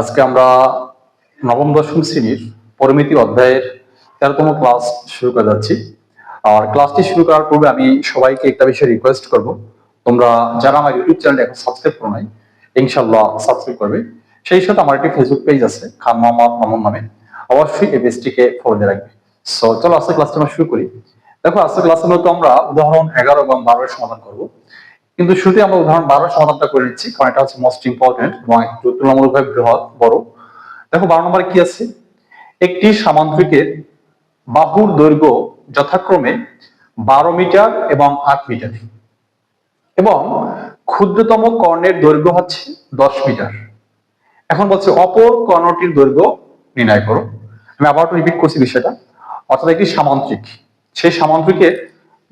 আজকে আমরা নবম, দশম শ্রেণির পরিমিতি অধ্যায়ের তেরোতম ক্লাস শুরু করে যাচ্ছি। আর ক্লাসটি শুরু করার পূর্বে আমি সবাইকে একটা বিষয়ে রিকোয়েস্ট করব। তোমরা যারা আমার ইউটিউব চ্যানেল এখন সাবস্ক্রাইব করো নাই ইনশাল্লাহ সাবস্ক্রাইব করবে। সেই সাথে আমার একটি ফেসবুক পেজ আছে, খান মোহাম্মদ মামুন নামে। অবশ্যই এই পেজটিকে ফলো দিয়ে রাখবে। সো চলো আজকে ক্লাসটা আমরা শুরু করি। দেখো আজকে ক্লাসে মূলত আমরা উদাহরণ এগারো এবং বারো সমাধান করব। কিন্তু শুরুতে আমরা উদাহরণ বারো সমাধানটা করে নিচ্ছি, কারণ এটা হচ্ছে মোস্ট ইম্পর্টেন্ট এবং তুলনামূলকভাবে বৃহৎ, বড়। দেখো, বারো নম্বরে কি আছে? একটি সামান্তরিকের বাহুর দৈর্ঘ্য যথাক্রমে বারো মিটার এবং আট মিটার। এবং ক্ষুদ্রতম কর্ণের দৈর্ঘ্য হচ্ছে দশ মিটার। এখন বলছে, অপর কর্ণটির দৈর্ঘ্য নির্ণয় করো। আমি আবার রিপিট করছি বিষয়টা। অর্থাৎ একটি সামান্তরিক। সেই সামান্তরিকের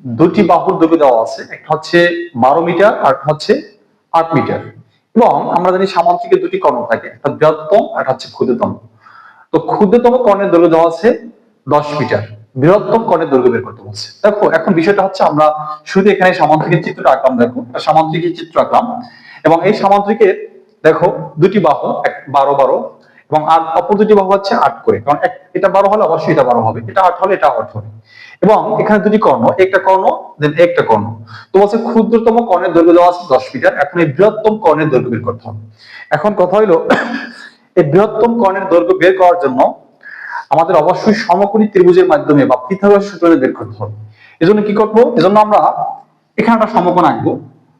দুটি বাহুর দৈর্ঘ্য দেওয়া আছে, একটা হচ্ছে বারো মিটার আর একটা হচ্ছে আট মিটার। এবং আমরা জানি সামান্তরিকের দুটি কর্ণ থাকে, একটা বৃহত্তম আর একটা হচ্ছে ক্ষুদ্রতম। তো ক্ষুদ্রতম কর্ণের দৈর্ঘ্য দেওয়া আছে দশ মিটার, বৃহত্তম কর্ণের দৈর্ঘ্য বের করতে বলছে। দেখো, এখন বিষয়টা হচ্ছে আমরা শুধু এখানে সামান্তরিকের চিত্রটা আঁকলাম, দেখো, একটা সামান্তরিকের চিত্র আঁকলাম। এবং এই সামান্তরিকের দেখো, দুটি বাহু, এক বারো বারো এবং আর অপর দুটি বাহু হচ্ছে আট করে। কারণ এটা বারো হলে অবশ্যই এটা বারো হবে। এটা আট হলে এটা আট হবে। এবং এখানে দুটি কর্ণ, একটা কর্ণ দেন একটা কর্ণ। তো বলছে ক্ষুদ্রতম কর্ণের দৈর্ঘ্য দেওয়া আছে দশ মিটার। এখন এই বৃহত্তম কর্ণের দৈর্ঘ্য বের করতে হবে। এখন কথা হইল, এই বৃহত্তম কর্ণের দৈর্ঘ্য বের করার জন্য আমাদের অবশ্যই সমকোণী ত্রিভুজের মাধ্যমে বা পৃথক সূত্র বের করতে হবে। এজন্য কি করব? এজন্য আমরা এখানে একটা সমকোণ আঁকবো।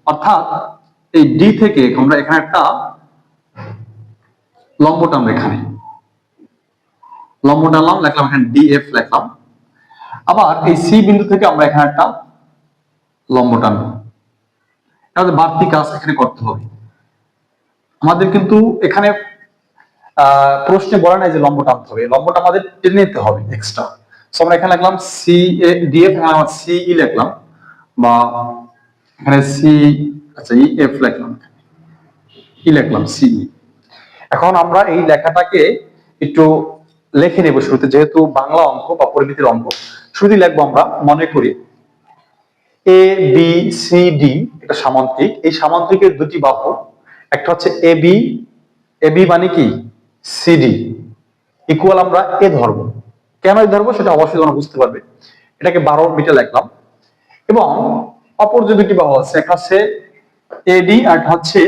অর্থাৎ এই ডি থেকে আমরা এখানে একটা লম্ব টানবো এখানে। লম্ব টানলাম লিখলাম এখানে ডিএফ লিখলাম। আবার এই সি বিন্দু থেকে আমরা এখানে একটা লম্ব টানবো আমাদের বাড়তি কাজ এখানে করতে হবে। আমাদের কিন্তু এখানে প্রশ্নে বলা নাই যে লম্ব টানতে হবে। লম্বটা আমাদের টেনে নিতে হবে এক্সট্রা সো আমরা এখানে লিখলাম সি ডিএফ এখানে সি ই লিখলাম। বা এখানে সি আচ্ছা ই এফ লিখলাম। ই লিখলাম সি এখন আমরা এই লেখাটাকে একটু লিখে নেব শুরুতে, যেহেতু বাংলা অঙ্ক বা পরিমিতির অঙ্ক। শুরুতে লিখব আমরা, মনে করি। এ বি সি ডি এটা সামান্তরিক এই সামান্তরিকের দুটি বাহু, একটা হচ্ছে এ বি এ বি মানে কি? সিডি ইকুয়াল আমরা এ ধরবো। কেন এ ধরবো সেটা অবশ্যই তোমরা বুঝতে পারবে। এটাকে বারো মিটার লিখলাম। এবং অপর যে দুটি বাহু আছে, একটা হচ্ছে এডি আর একটা হচ্ছে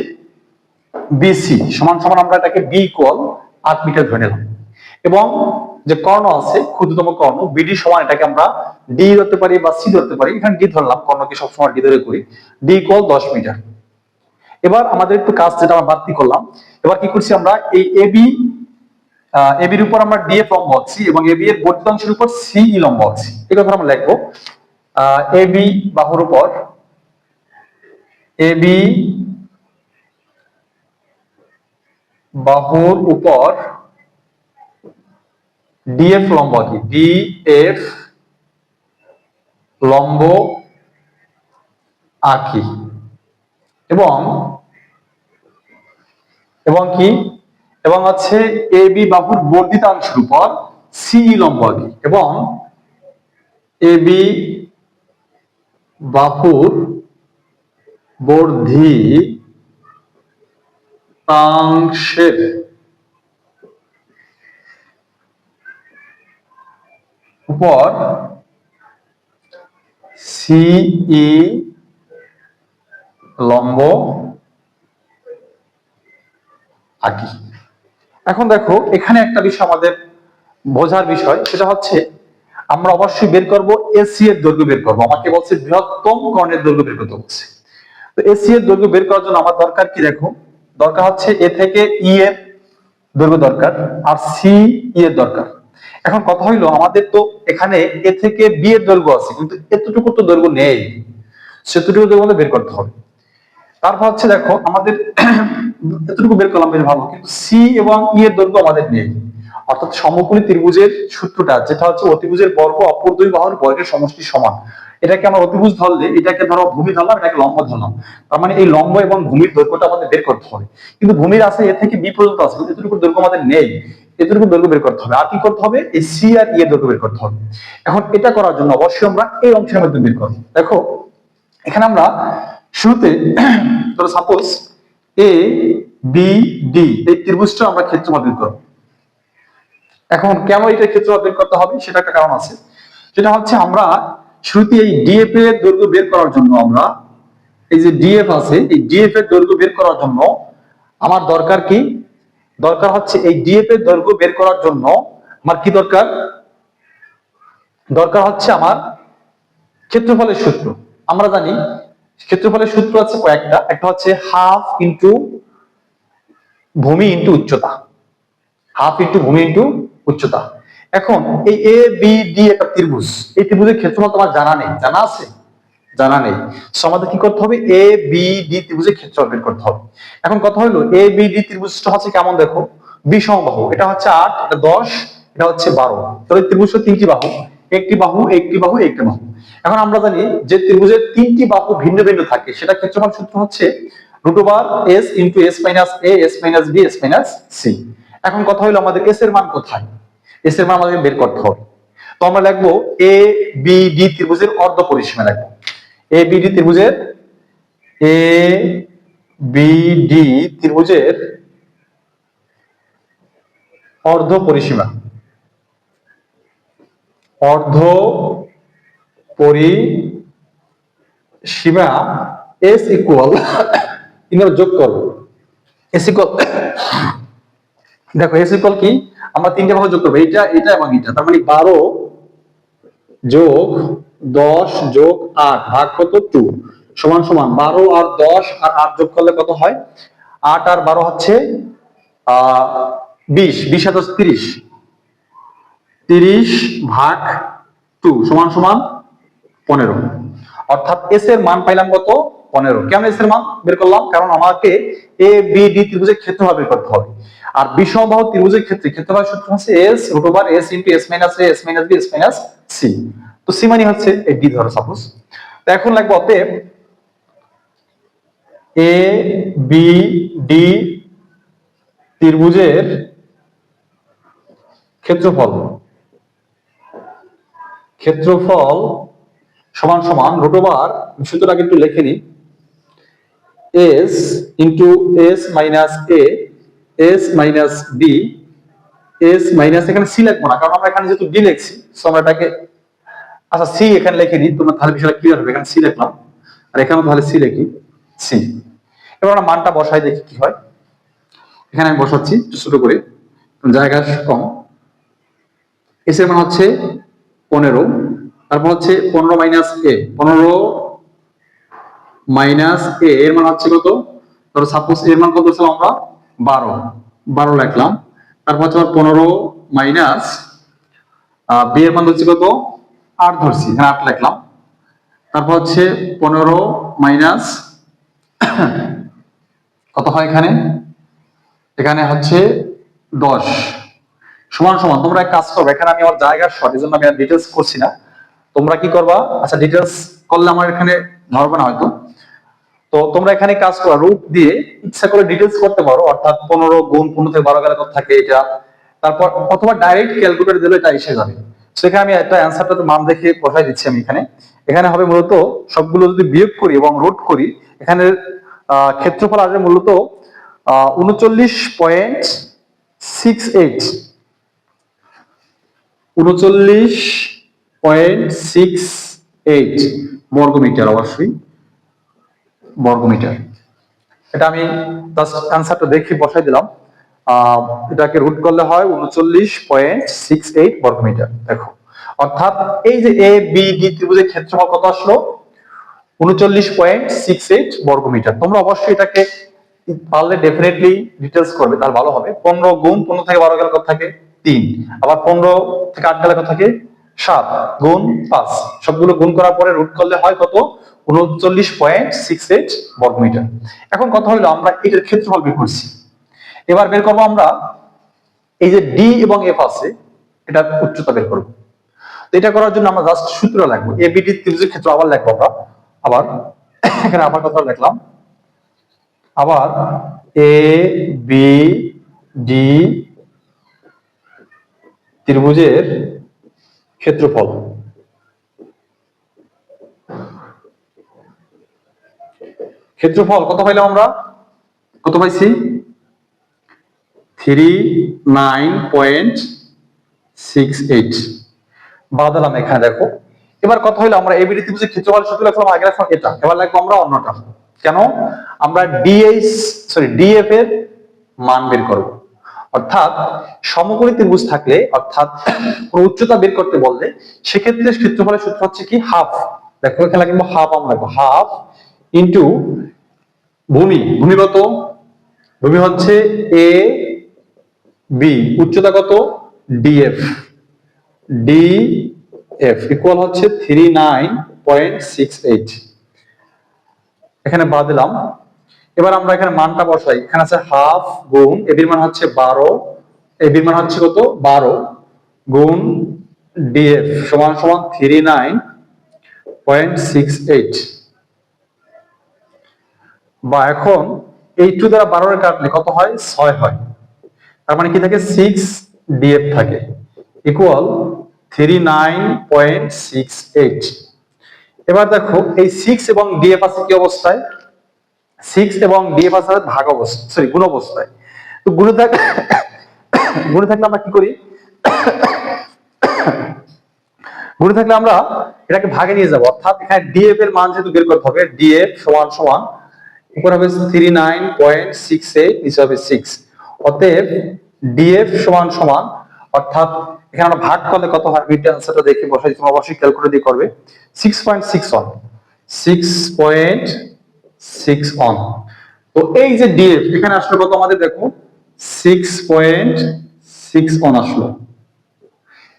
বিসি সমান সমান আমরা এটাকে বি ইকুয়াল আট মিটার ধরে নিলাম। এবং যে কর্ণ আছে, ক্ষুদ্রতম কর্ণ বিডি সমান এটাকে আমরা ডি ধরতে পারি বা সি ধরতে পারি। এখানে ডি ধরলাম, কর্ণকে সবসময় ডি ধরে করি। ডি ইকুয়াল দশ মিটার। এবার আমাদের একটু কাজ যেটা আমরা বাড়তি করলাম, এবার কি করছি আমরা, এই এবি এবির উপর আমরা ডিএফ লম্ব আঁকছি এবং এবি এর বর্ধিত অংশের উপর সি ই লম্ব আঁকছি। এই কথা আমরা লিখব এবি বাহুর উপর এবি বাহুর উপর ডিএফ লম্ব আঁকি ডিএফ লম্ব আঁকি। এবং এবং কি? এবং হচ্ছে এ, বি বাহুর বর্ধিতাংশের উপর সি লম্ব আঁকি। এবং এ, বি বাহুর বর্ধিতাংশের উপর সিই লম্ব আঁকি। এখন দেখো, এখানে একটা বিষয় আমাদের বোঝার বিষয়, সেটা হচ্ছে আমরা অবশ্যই বের করব এসি এর দৈর্ঘ্য বের করব। আমাকে বলছে বৃহত্তম কর্ণের দৈর্ঘ্য বের করতে বলছে। তো এসি এর দৈর্ঘ্য বের করার জন্য আমার দরকার কি দেখো? দরকার হচ্ছে এ থেকে ই এর দৈর্ঘ্য দরকার আর সি ই এর দরকার। এখন কথা হইল, আমাদের তো এখানে এ থেকে বি এর দৈর্ঘ্য আছে, কিন্তু এতটুকু তো দৈর্ঘ্য নেই। সেতটুকু দৈর্ঘ্য আমাদের বের করতে হবে। তারপর হচ্ছে দেখো, আমাদের এতটুকু বের করলাম বেশ ভালো, কিন্তু সি এবং ই এর দৈর্ঘ্য আমাদের নেই। অর্থাৎ সমকোণী ত্রিভুজের সূত্রটা, যেটা হচ্ছে অতিভুজের বর্গ অপর দুই বাহুর বর্গের সমষ্টি সমান। এটাকে আমরা অতিভুজ ধরলে এটাকে ধরো ভূমি ধরলাম এটাকে লম্ব ধরলাম তার মানে এই লম্ব এবং ভূমির দৈর্ঘ্যটা আমাদের বের করতে হবে। কিন্তু ভূমির আছে, এ থেকে বি পর্যন্ত আছে এতটুকু দৈর্ঘ্য আমাদের নেই। এতটুকু দৈর্ঘ্য বের করতে হবে। আর কি করতে হবে? এই সি আর ই এর দৈর্ঘ্য বের করতে হবে। এখন এটা করার জন্য অবশ্যই আমরা এই অংশের মধ্যে বের করব। দেখো, এখানে আমরা শুরুতে, ধরো সাপোজ এ বি ডি এই ত্রিভুজটা আমরা ক্ষেত্রফল বের করব। এখন কেন এটা ক্ষেত্রফল বের করতে হবে? সেটা একটা কারণ আছে। সেটা হচ্ছে আমরা শুরুতে এই ডিএফ এর দৈর্ঘ্য বের করার জন্য আমরা, এই যে ডিএফ আছে, এই ডিএফ এর দৈর্ঘ্য বের করার জন্য আমার দরকার কি? দরকার হচ্ছে এই ডিএফ এর দৈর্ঘ্য বের করার জন্য আমার কি দরকার? দরকার হচ্ছে আমার ক্ষেত্রফলের সূত্র। আমরা জানি ক্ষেত্রফলের সূত্র আছে কয়েকটা। একটা হচ্ছে হাফ ইন্টু ভূমি ইন্টু উচ্চতা। হাফ ইন্টু ভূমি ইন্টু উচ্চতা। এখন এই এ বি ডি একটা ত্রিভুজ। এই ত্রিভুজের ক্ষেত্রফল তোমার জানা নেই। জানা আছে? জানা নেই। সো কি করতে হবে? এ বি ডি ত্রিভুজের ক্ষেত্রফল বের করতে হবে। এখন কথা হলো এ বি ডি ত্রিভুজটা হচ্ছে কেমন দেখো? বিষম বাহু। এটা হচ্ছে আট, এটা দশ, এটা হচ্ছে বারো। তাহলে ত্রিভুজ তিনটি বাহু। একটি বাহু একটি বাহু একটি বাহু। এখন আমরা জানি যে ত্রিভুজের তিনটি বাহু ভিন্ন ভিন্ন থাকে। সেটা ক্ষেত্রফল সূত্র হচ্ছে root over S into S minus A S minus B S minus C এখন কথা হলো, আমাদের এস এর মান কোথায়? এস এর মান আমাদের বের করতে হবে। তো আমরা লিখব এ বি ডি ত্রিভুজের অর্ধ পরিসীমা লিখব। এ বি ডি ত্রিভুজের এ বি ডি ত্রিভুজের অর্ধ পরিসীমা। অর্ধ পরিসীমা এস ইকুয়াল যোগ করব। এস ইকুয়াল দেখো এস ইকুয়াল কি? আমরা তিনটে ভাবে যোগ করব। এটা এটা এবং এটা। তার মানে বারো যোগ দশ যোগ আট ভাগ কত? টু সমান সমান বারো আর দশ আর আট যোগ করলে কত হয়? আট আর বারো হচ্ছে আহ বিশ। বিশ হাজার তিরিশ। তিরিশ ভাগ টু সমান সমান পনেরো। অর্থাৎ এস এর মান পাইলাম কত? পনেরো। কেন এস এর মান বের করলাম? কারণ আমাকে এ বি ডি ত্রিভুজের ক্ষেত্রফল বের করতে হবে। আর বিষমবাহু ত্রিভুজের ক্ষেত্রে, ক্ষেত্রফল সূত্র হচ্ছে root over A, S minus B, S minus C তো সি মানে হচ্ছে এই ডি ধরো সাপোজ তো এখন লাগবে অতএব এ, বি, ডি ত্রিভুজের ক্ষেত্রফল ক্ষেত্রফল সমান সমান ওভার সূত্রটা একটু লিখে নিই, S into S minus A S minus B S minus এখানে সি লিখব না, কারণ আমরা এখানে যেহেতু ডি লিখছি সো আমরা এটাকে আচ্ছা সি এখানে লিখে নিই, তোমার তাহলে বিষয়টা ক্লিয়ার হবে, এখানে সি লিখলাম, আর এখানেও তাহলে সি লিখি সি এবার আমরা মানটা বসাই, দেখি কি হয়। এখানে আমি বসাচ্ছি ছোট করে, জায়গা কম। এস এর মান হচ্ছে পনেরো, তারপর হচ্ছে পনেরো মাইনাস এ পনেরো মাইনাস এ এর মান হচ্ছে কত? ধরো সাপোজ এর মান কত ছিল আমরা? বারো বারো লিখলাম। তারপর হচ্ছে পনেরো মাইনাস বি এর মান হচ্ছে কত? আট ধরছি, এখানে আট লিখলাম। তারপর হচ্ছে পনেরো মাইনাস কত হয় এখানে? এখানে হচ্ছে দশ। সমান সমান, তোমরা এক কাজ করবে, এখানে আমি আমার জায়গার শর্ট এই জন্য আমি আর ডিটেলস করছি না। তোমরা কি করবা? আচ্ছা ডিটেলস করলে আমার এখানে ধরবে না হয়তো। তো তোমরা এখানে কাজ করো। রুট দিয়ে ইচ্ছা করে ডিটেলস করতে পারো, অর্থাৎ পনেরো গুণ পনেরো থেকে বারো গেলে কত থাকে এটা। তারপর অথবা ডাইরেক্ট ক্যালকুলেটর দিলে এটা এসে যাবে। সেখানে আমি একটা অ্যান্সারটা মান দেখে বসাই দিচ্ছি আমি এখানে। এখানে হবে মূলত সবগুলো যদি বিয়োগ করি এবং রুট করি, এখানে ক্ষেত্রফল আসবে মূলত উনচল্লিশ পয়েন্ট সিক্স এইট উনচল্লিশ পয়েন্ট সিক্স এইট বর্গমিটার অবশ্যই। বর্গমিটার। এটা আমি জাস্ট অ্যান্সারটা দেখে বসাই দিলাম। এটাকে রুট করলে হয় উনচল্লিশ পয়েন্ট সিক্স এইট বর্গমিটার, দেখো। অর্থাৎ এই যে এ বি ডি ত্রিভুজের ক্ষেত্রফল কত আসলো? উনচল্লিশ পয়েন্ট সিক্স এইট বর্গমিটার। তোমরা অবশ্যই এটাকে পারলে ডেফিনেটলি ডিটেলস করবে তার ভালো হবে। পনেরো গুণ পনেরো থেকে বারো গেলে কত থাকে? তিন। আবার পনেরো থেকে আট গেলে কত থাকে? সাত গুণ পাঁচ। সবগুলো গুণ করার পরে রুট করলে হয় কত? উনচল্লিশ পয়েন্ট সিক্স এইট বর্গমিটার। এখন কথা হলো আমরা এটার ক্ষেত্রফল বের করছি। এবার বের করব আমরা এই যে ডি এবং এফ আছে এটা উচ্চতা বের করব। এটা করার জন্য আমরা জাস্ট সূত্র লাগবো এবিডি ত্রিভুজের ক্ষেত্রে আবার লিখব আমরা। আবার এখানে আবার কথা লিখলাম। আবার এ বি ডি ত্রিভুজের ক্ষেত্রফল? ক্ষেত্রফল কত পাইলাম আমরা? কত পাইছি? Three nine point six eight বাদালাম এখানে, দেখো। এবার কথা হলো আমরা এবিডি ত্রিভুজের ক্ষেত্রফল সূত্র লিখলাম, আগে রাখলাম এটা। এবার লাগবো আমরা অন্যটা। কেন? আমরা ডিএস সরি ডিএফ এর মান বের করব। অর্থাৎ সমকোণী ত্রিভুজ থাকলে, অর্থাৎ কোনো উচ্চতা বের করতে বললে, সেক্ষেত্রে ক্ষেত্রফলের সূত্র হচ্ছে কি? হাফ দেখো, এখানে লাগবে হাফ আমরা হাফ ইন্টু ভূমি। ভূমি কত? ভূমি হচ্ছে এ বি উচ্চতা কত? ডিএফ ডি এফ ইকুয়াল হচ্ছে three nine point six eight এখানে বাদ দিলাম। এবার আমরা এখানে মানটা বসাই। এখানে আছে হাফ গুণ এবির মান হচ্ছে বারো এবির মান হচ্ছে কত? বারো গুণ ডিএফ সমান সমান three nine point six eight. বা এখন এই টু দ্বারা বারোর কাটলে কত হয়? ছয় হয়। তার মানে কি থাকে? সিক্স ডিএফ থাকে। Equal three nine point six eight. এবার দেখো, এই সিক্স এবং ডিএফ আছে কি অবস্থায়? সিক্স এবং ডিএফ আছে ভাগ অবস্থা সরি গুণ অবস্থায়। তো গুণে থাক গুণে থাকলে আমরা কি করি? গুণে থাকলে আমরা এটাকে ভাগে নিয়ে যাব। অর্থাৎ এখানে ডিএফ এর মান যেহেতু বের করতে হবে ডিএফ সমান সমান, উপর হবে three nine point six eight নিচে হবে সিক্স অতএব ডিএফ সমান সমান, অর্থাৎ এখানে আমরা ভাগ করলে কত হয়? বিটা আনসারটা দেখে বসাই, তোমরা অবশ্যই ক্যালকুলেট দিয়ে করবে। Six point six one six point six one তো এই যে ডিএফ এখানে আসলো কত আমাদের? দেখো সিক্স পয়েন্ট সিক্স ওয়ান আসলো।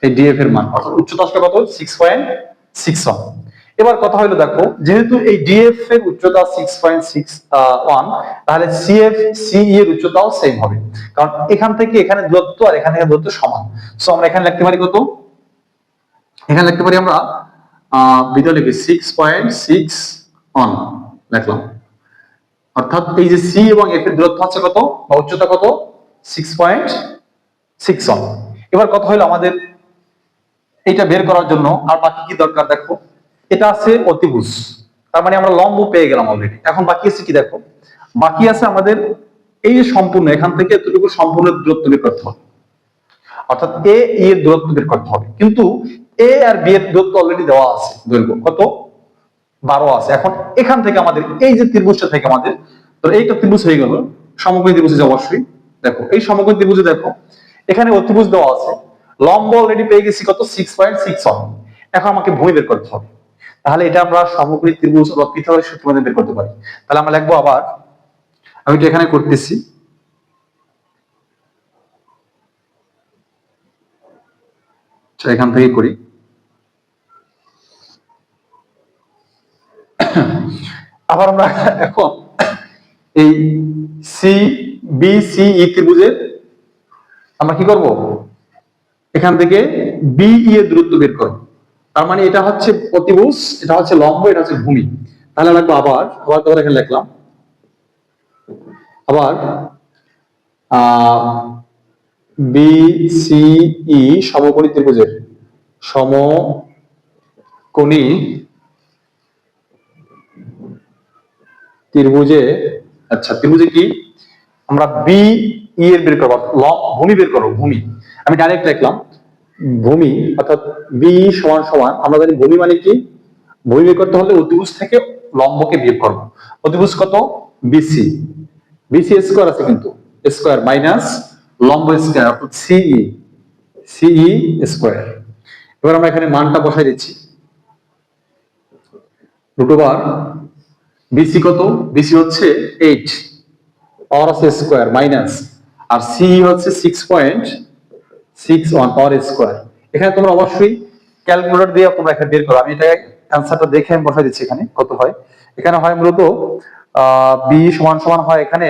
এই ডিএফ এর মান, অর্থাৎ উচ্চতা আসলে কত? সিক্স পয়েন্ট সিক্স ওয়ান এবার কথা হলো, দেখো, যেহেতু এই ডিএফ এর উচ্চতা সিক্স পয়েন্ট সিক্স ওয়ান তাহলে সিএফ সিই এর উচ্চতাও সেম হবে। কারণ এখান থেকে এখানে দূরত্ব আর এখান থেকে দূরত্ব সমান। সো আমরা এখানে লিখতে পারি কত? এখানে লিখতে পারি আমরা বিদ্যা লিখি সিক্স পয়েন্ট সিক্স ওয়ান লিখলাম। অর্থাৎ এই যে সি এবং এফ এর দূরত্ব হচ্ছে কত? বা উচ্চতা কত? সিক্স পয়েন্ট সিক্স ওয়ান এবার কথা হলো আমাদের এটা বের করার জন্য আর বাকি কি দরকার দেখো? এটা আছে অতিভুজ। তার মানে আমরা লম্ব পেয়ে গেলাম অলরেডি এখন বাকি আছে কি দেখো? বাকি আছে আমাদের এই যে সম্পূর্ণ, এখান থেকে এতটুকু সম্পূর্ণ দূরত্ব বের করতে হবে। অর্থাৎ এ এর দূরত্ব বের করতে হবে। কিন্তু এ আর বি এর দূরত্ব অলরেডি দেওয়া আছে। দৈর্ঘ্য কত? বারো আছে। এখন এখান থেকে আমাদের এই যে ত্রিভুজটা থেকে আমাদের এইটা ত্রিভুজ হয়ে গেল। সমকোণী ত্রিভুজ অবশ্যই। দেখো এই সমকোণী ত্রিভুজে দেখো এখানে অতিভুজ দেওয়া আছে। লম্ব অলরেডি পেয়ে গেছি কত? সিক্স পয়েন্ট সিক্স ওয়ান এখন আমাকে ভূমি বের করতে হবে। তাহলে এটা আমরা সমকোণী ত্রিভুজ বা পিথাগোরাস সূত্র মধ্যে বের করতে পারি। তাহলে আমরা লিখব আবার আমি এটা এখানে করতেছি। আচ্ছা, এখান থেকে করি। আবার আমরা এখন এই সি বি সি ই ত্রিভুজের আমরা কি করব? এখান থেকে বি ই এর দূরত্ব বের করব তার মানে এটা হচ্ছে অতিভুজ এটা হচ্ছে লম্ব, এটা হচ্ছে ভূমি। তাহলে লাগবে আবার আবার তোমার এখানে লিখলাম? আবার বি সি ই সমকোণী ত্রিভুজের সমকোণী ত্রিভুজে আচ্ছা ত্রিভুজে কি? আমরা বি ই এর বের করব ভূমি বের করব, ভূমি। আমি ডাইরেক্ট লিখলাম, ভূমি, অর্থাৎ বি সমান সমান, আমরা জানি ভূমি মানে কি? ভূমি বের করতে হলে অতিভুজ থেকে লম্বকে বিয়োগ করব। অতিভুজ কত? বিসি বিসি স্কোয়ার আছে কিন্তু স্কোয়ার মাইনাস লম্ব স্কোয়ার অর্থাৎ সিই সিই স্কোয়ার এবার আমরা এখানে মানটা বসাই দিচ্ছি। রুট ওভার বিসি কত? বিসি হচ্ছে এইট পাওয়ার আছে স্কোয়ার মাইনাস আর সি হচ্ছে six point six one power square এখানে তোমরা অবশ্যই ক্যালকুলেটর দিয়ে তোমরা এখানে বের করো। আমি এটা অ্যান্সারটা দেখে আমি বসাই দিচ্ছি এখানে, কত হয়? এখানে হয় মূলত বি সমান সমান হয় এখানে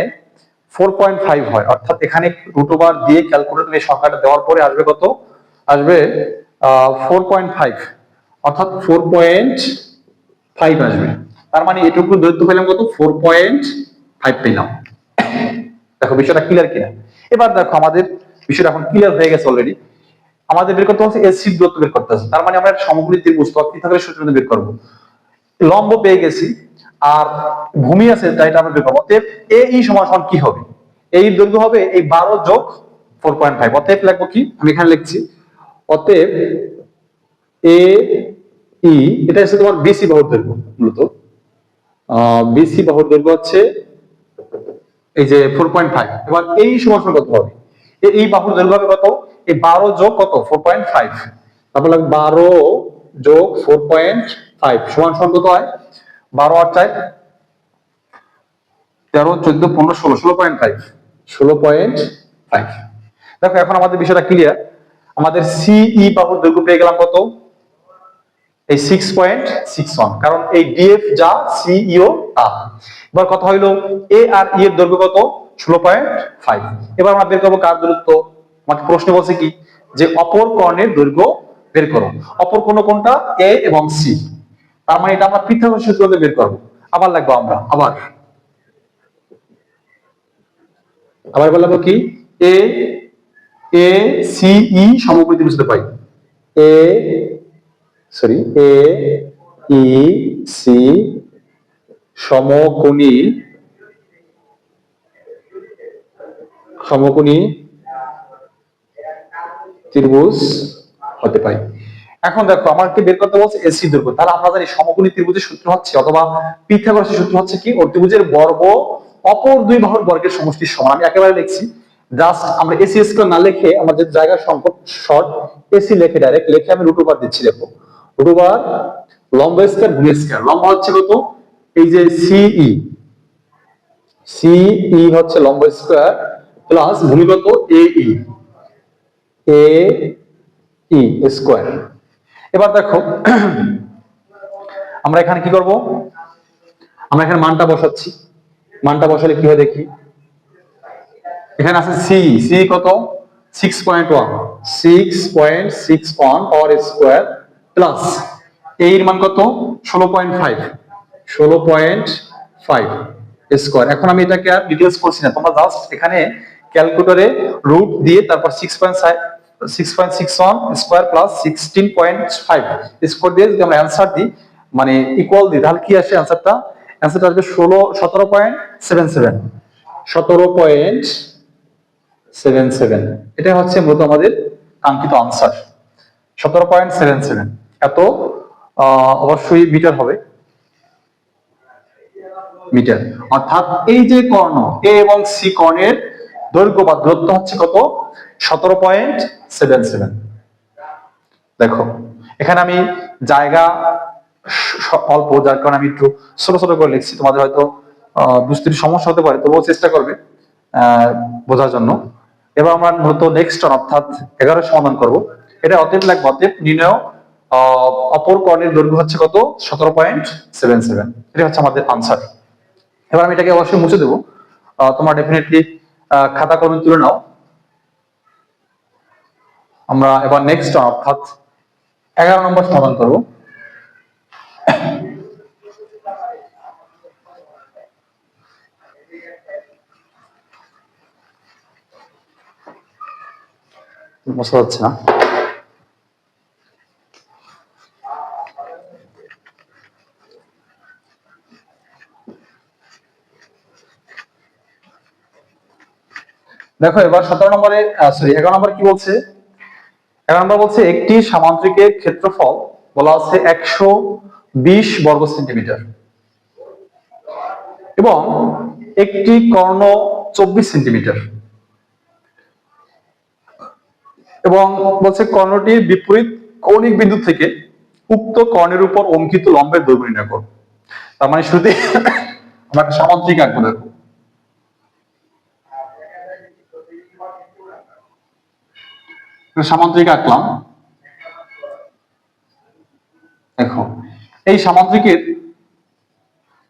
ফোর পয়েন্ট ফাইভ হয়। অর্থাৎ এখানে রুট ওভার দিয়ে ক্যালকুলেটর এই সংখ্যাটা দেওয়ার পরে আসবে কত? আসবে ফোর পয়েন্ট ফাইভ অর্থাৎ ফোর পয়েন্ট ফাইভ আসবে। তার মানে এটুকু দূরত্ব পেলাম কত? ফোর পয়েন্ট ফাইভ পেলাম। দেখো, বিষয়টা ক্লিয়ার কিনা? এবার দেখো, আমাদের বিষয়টা এখন ক্লিয়ার হয়ে গেছে অলরেডি আমাদের বের করতে হচ্ছে এসি দূরত্ব বের করতে হবে তার মানে আমরা সমগ্রী ত্রিভুজ পৃথকের সূত্র বের করব। লম্ব পেয়ে গেছি, আর ভূমি আছে, তাই এটা আমরা বের করব। অতএব এ ই সমান সমান কি হবে? এই দৈর্ঘ্য হবে এই বারো যোগ ফোর পয়েন্ট ফাইভ অতএব লিখব কি? আমি এখানে লিখছি, অতএব এ ই এটা হচ্ছে তোমার বিসি বাহুর দৈর্ঘ্য, মূলত। বিসি বাহুর দৈর্ঘ্য হচ্ছে এই যে ফোর পয়েন্ট ফাইভ এবার এই সমান কত হবে? এই বাহুর দৈর্ঘ্য হবে কত? এই বারো যোগ কত? ফোর পয়েন্ট ফাইভ তারপর বারো যোগ ফোর পয়েন্ট ফাইভ সমান সমান কত হয়? বারো আর চার। তেরো, চোদ্দ, পনেরো, ষোলো। ষোলো পয়েন্ট ফাইভ ষোলো পয়েন্ট ফাইভ দেখো, এখন আমাদের বিষয়টা ক্লিয়ার আমাদের সিই বাহুর দৈর্ঘ্য পেয়ে গেলাম কত? এই সিক্স পয়েন্ট সিক্স ওয়ান কারণ এই ডিএফ যা সিইও তা। এবার কথা হইল এ আর ই এর দৈর্ঘ্য কত? ষোলো পয়েন্ট ফাইভ এবার আমরা বের করব কার দূরত্ব? আমাকে প্রশ্ন বলছে কি? যে অপর কর্ণের দৈর্ঘ্য বের করো। অপর কোন কোনটা? এ এবং সি তার মানে এটা আমরা পৃথক সূত্র দিয়ে বের করব। আবার লাগবো আমরা, আবার। আবার বললাম কি? এ এ সি ই সমকোণী বুঝতে পাই এ সরি এ ই সি সমকোণী সমকোণী ত্রিভুজ হতে পারে। এখন দেখো আমাকে বের করতে বলছে এসি দৈর্ঘ্য তাহলে আমরা জানি সমকোণী ত্রিভুজের সূত্র হচ্ছে অথবা পিথাগোরাসের সূত্র হচ্ছে কি? ওর ত্রিভুজের বর্গ অপর দুই বাহুর বর্গের সমষ্টির সমান। আমি একেবারে লিখছি। জাস্ট আমরা এসি স্কোয়ার না লিখে আমাদের জায়গা সংকট শর্ট এসি লিখে ডাইরেক্ট লিখে আমি রুট ওভার দিচ্ছি দেখো রুট লম্ব স্কোয়ার ভূমি স্কোয়ার লম্ব হচ্ছে কত? এই যে সিই সিই হচ্ছে লম্ব স্কোয়ার, প্লাস ভূমিগত এই এ ই স্কোয়ার। এবার দেখো, আমরা এখানে কি করব? আমরা এখানে মানটা বসাচ্ছি। মানটা বসালে কি হয় দেখি? এখানে আছে সি সি কত? Six point one six point six one power square plus এর মান কত? ষোলো পয়েন্ট ফাইভ ষোলো পয়েন্ট ফাইভ স্কোয়ার এখন আমি এটাকে আর ডিটেলস করছি না। তোমরা জাস্ট এখানে ক্যালকুলেটরে রুট দিয়ে তারপর six point six point six one square plus sixteen point five square দিয়ে যদি আমরা অ্যান্সার দিই মানে ইকুয়াল দিই, তাহলে কি আসে অ্যান্সারটা অ্যান্সারটা আসবে ষোলো, সতেরো পয়েন্ট সেভেন সেভেন সতেরো পয়েন্ট সেভেন সেভেন এটা হচ্ছে মূলত আমাদের কাঙ্ক্ষিত আনসার সতেরো পয়েন্ট সেভেন সেভেন এত অবশ্যই মিটার হবে। মিটার অর্থাৎ এই যে কর্ণ এ এবং সি কর্ণের দৈর্ঘ্য বা দূরত্ব হচ্ছে কত? সতেরো পয়েন্ট সেভেন সেভেন দেখো, এখানে আমি জায়গা অল্প, যার কারণে আমি একটু ছোট ছোট করে লিখছি। তোমাদের হয়তো বুঝতে সমস্যা হতে পারে, তবুও চেষ্টা করবে বোঝার জন্য। এবার আমরা মূলত নেক্সট অর্থাৎ এগারো সমাধান করব। এটা অতএব লাগবে অতএব নির্ণয় অপর কর্ণের দৈর্ঘ্য হচ্ছে কত? সতেরো পয়েন্ট সেভেন সেভেন এটা হচ্ছে আমাদের আনসার এবার আমি এটাকে অবশ্যই মুছে দেবো। তোমরা ডেফিনেটলি খাতা কলম তুলে নাও। আমরা এবার নেক্সট অর্থাৎ এগারো নম্বর সমাধান করব। বোঝা যাচ্ছে না। দেখো, এবার সতেরো নম্বরে সরি এগারো নম্বর কি বলছে? এগারো নম্বর বলছে, একটি সামান্তরিকের ক্ষেত্রফল বলা আছে একশো বিশ বর্গ সেন্টিমিটার এবং একটি কর্ণ চব্বিশ সেন্টিমিটার এবং বলছে কর্ণটির বিপরীত কৌণিক বিন্দু থেকে উক্ত কর্ণের উপর অঙ্কিত লম্বের দৈর্ঘ্য নির্ণয় করো। তার মানে আমরা একটা সামান্তরিক আঁকবো, দেখো। সামান্তরিক আঁকলাম। দেখো, এই সামান্তরিকের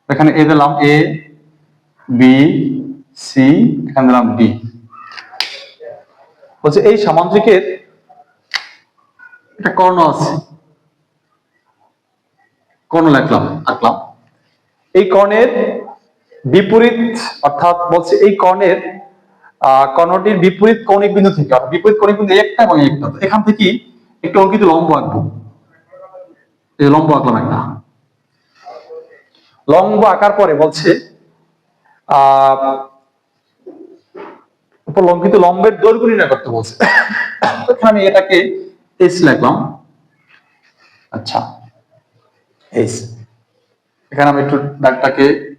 এখানে এ দিলাম এ বি সি এখানে দিলাম ডি বলছে, এই সামান্তরিকের একটা কর্ণ আছে। কর্ণ লেখলাম, আঁকলাম। এই কর্ণের বিপরীত, অর্থাৎ বলছে, এই কর্ণের কর্ণটির বিপরীত কৌণিক বিন্দু থেকে, অর্থাৎ বিপরীত কৌণিক বিন্দু একটা এবং একটা। এখান থেকে একটু অঙ্কিত লম্ব আঁকবো। লম্ব আঁকলাম একটা। লম্ব আঁকার পরে বলছে, আহ, উপলঙ্কিত লম্বের দৈর্ঘ্য নির্ণয় করতে বলছে। আমি এটাকে এইচ লিখলাম। আচ্ছা এস এখানে আমি একটু ডাকটাকে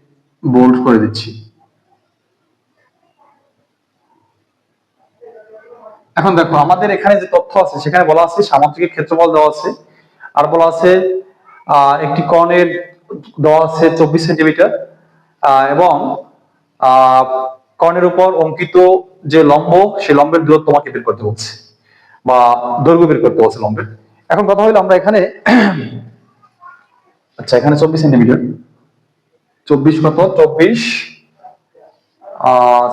বোল্ড করে দিচ্ছি। এখন দেখো, আমাদের এখানে যে তথ্য আছে, সেখানে বলা আছে সামান্তরিক ক্ষেত্রফল দেওয়া আছে, আর বলা আছে একটি কর্ণের দেওয়া আছে চব্বিশ সেন্টিমিটার এবং কর্ণের উপর অঙ্কিত যে লম্ব, সেই লম্বের দূরত্ব তোমাকে বের করতে বলছে, বা দৈর্ঘ্য বের করতে বলছে লম্বের। এখন কথা হলো আমরা এখানে আচ্ছা এখানে চব্বিশ সেন্টিমিটার। চব্বিশ কত? চব্বিশ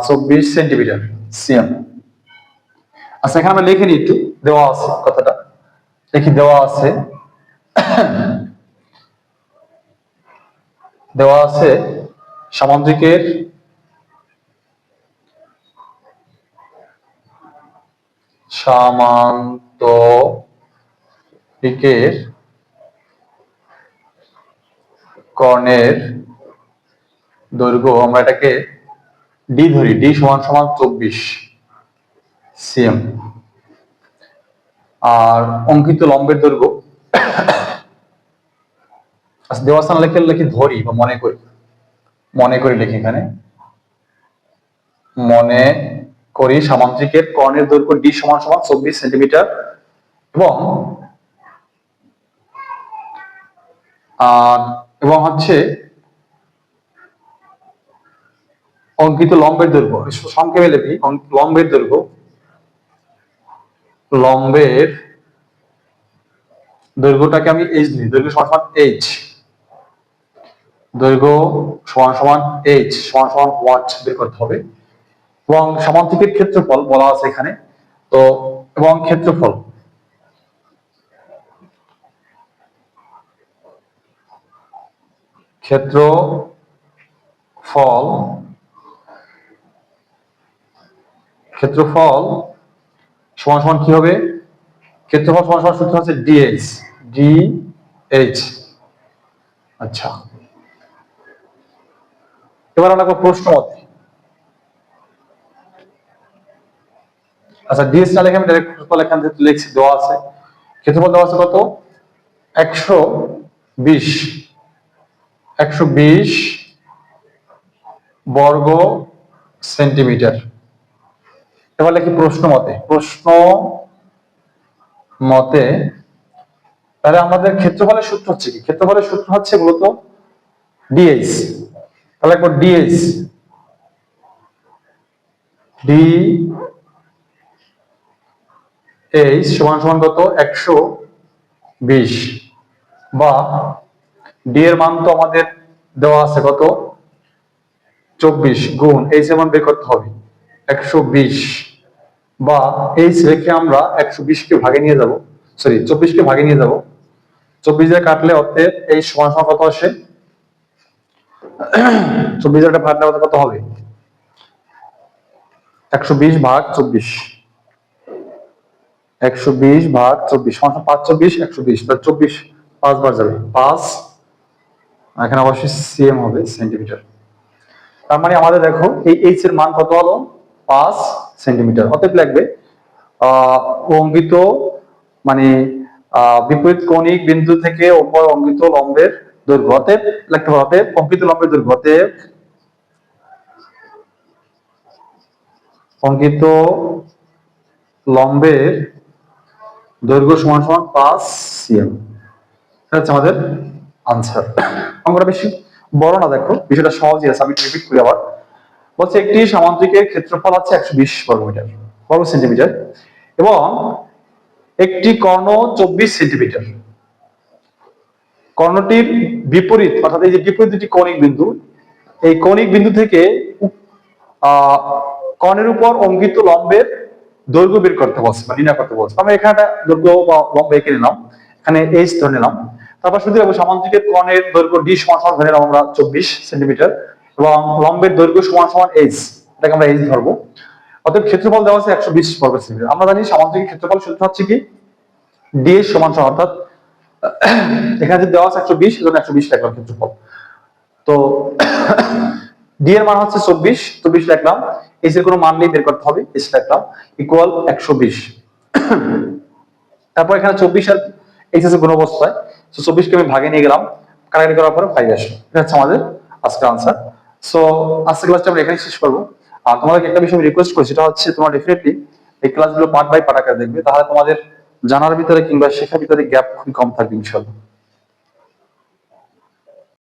চব্বিশ সেন্টিমিটার, সিএম। আচ্ছা এখানে আমরা লিখে নিই একটু। দেওয়া আছে কথাটা। দেখি, দেওয়া আছে। দেওয়া আছে সামান্তরিকের সামান্তরিকের কর্ণের দৈর্ঘ্য, আমরা এটাকে ডি ধরি ডি সমান সমান চব্বিশ। সিএম আর অঙ্কিত লম্বের দৈর্ঘ্য। আচ্ছা দেওয়াস্থান লেখে লিখি ধরি বা মনে করি। মনে করি লিখি এখানে। মনে করি সামান্তরিকের কর্ণের দৈর্ঘ্য ডি সমান সমান চব্বিশ সেন্টিমিটার এবং, আর, এবং হচ্ছে অঙ্কিত লম্বের দৈর্ঘ্য। সংক্ষেপে লেখি লম্বের দৈর্ঘ্য লম্বের দৈর্ঘ্যটাকে আমি এইচ দিই। দৈর্ঘ্য সমান সমান এইচ দৈর্ঘ্য সমান সমান এইচ সমান সমান ওয়াট বের করতে হবে। এবং সামান্তরিকের ক্ষেত্রফল বলা আছে এখানে। তো, এবং ক্ষেত্রফল। ক্ষেত্রফল ক্ষেত্রফল সমান সমান কি হবে? ক্ষেত্রফল সমান সমান সূত্র হচ্ছে ডিএইচ ডিএইচ আচ্ছা। এবার আমরা প্রশ্ন মতে আচ্ছা ডিএস না লিখে আমি ডাইরেক্ট ক্ষেত্রফল এখান থেকে লিখছি, দেওয়া আছে। ক্ষেত্রফল দেওয়া আছে কত? একশো বিশ। একশো বিশ বর্গ সেন্টিমিটার। এবার লিখি প্রশ্ন মতে। প্রশ্ন মতে তাহলে আমাদের ক্ষেত্রফলের সূত্র হচ্ছে কি? ক্ষেত্রফলের সূত্র হচ্ছে মূলত ডিএইচ তাহলে একবার ডিএইচ ডি এইচ সমান সমান কত? একশো বিশ। বা ডি এর মান তো আমাদের দেওয়া আছে কত? চব্বিশ গুণ এর মান বের করতে হবে। একশো বিশ। বা এইচ রেখে আমরা একশো বিশকে ভাগে নিয়ে যাব সরি চব্বিশকে ভাগে নিয়ে যাব। চব্বিশ দিয়ে কাটলে অর্থের এই সমান সমান কত আসে? চব্বিশ একটা ভাগ নেওয়া কত হবে? একশো বিশ ভাগ চব্বিশ। একশো বিশ ভাগ চব্বিশ, সমান পাঁচ চব্বিশ, একশো বিশ, তাহলে চব্বিশ পাঁচ বার যাবে, পাঁচ। এখানে অবশ্যই সিএম হবে সেন্টিমিটার তার মানে আমাদের দেখো এই এইচ এর মান কত হলো? পাঁচ। সেন্টিমিটার অতএব লাগবে অঙ্কিত মানে বিপরীত কৌণিক বিন্দু থেকে উপর অঙ্কিত লম্বের দৈর্ঘ্য, অতএব হবে অঙ্কিত লম্বের দৈর্ঘ্য, অতএব অঙ্কিত লম্বের দৈর্ঘ্য সমান সমান পাঁচ সিএম হচ্ছে আমাদের আনসার অঙ্কটা বেশি বড় না, দেখো, বিষয়টা সহজই আছে, আমি রিপিট করি আবার। বলছে একটি সামান্তরিকের ক্ষেত্রফল আছে একশো বিশ বর্গমিটার বর্গ সেন্টিমিটার এবং একটি কর্ণ চব্বিশ সেন্টিমিটার। কর্ণটির বিপরীত অর্থাৎ এই যে বিপরীত দুটি কৌণিক বিন্দু এই কৌণিক বিন্দু থেকে আহ, কর্ণের উপর অঙ্কিত লম্বের দৈর্ঘ্য বের করতে বলছে বা নির্ণয় করতে বলছে। আমরা এখানে একটা দৈর্ঘ্য বা লম্ব এঁকে নিলাম এখানে এইচ ধরে নিলাম। তারপর শুধু দেখব সামান্তরিকের কর্ণের দৈর্ঘ্য ডি সমান ধরে নিলাম আমরা চব্বিশ সেন্টিমিটার। এবং লম্বের দৈর্ঘ্য সমান সমান এইচ এটাকে আমরা এইচ ধরবো। অতএব ক্ষেত্রফল দেওয়া আছে একশো বিশ বর্গ সেন্টিমিটার আমরা জানি সামান্তরিক ক্ষেত্রফল সূত্র হচ্ছে কি? ডি এর সমান সমান, অর্থাৎ, এখানে যদি দেওয়া আছে একশো বিশ, এজন্য একশো বিশ লিখলাম ক্ষেত্রফল। তো ডি এর মান হচ্ছে চব্বিশ চব্বিশ লিখলাম। এস এর কোনো মান নেই, বের করতে হবে এসটা একটা ইকুয়াল একশো বিশ। তারপর এখানে চব্বিশ আর এইচ এস গুণ অবস্থায় তো চব্বিশকে আমি ভাগে নিয়ে গেলাম। কাটাকাটি করার পরে ফাইভ আসলো। এটা হচ্ছে আমাদের আজকের আনসার সো আজকে ক্লাসটা আমরা এখানে শেষ করব। আর তোমাদেরকে একটা বিষয় রিকোয়েস্ট করছি সেটা হচ্ছে তোমার ডেফিনেটলি এই ক্লাসগুলো পার্ট বাই পার্ট আকারে দেখবে, তাহলে তোমাদের জানার ভিতরে কিংবা শেখার ভিতরে গ্যাপ খুবই কম থাকবে, ইনশাল্লাহ।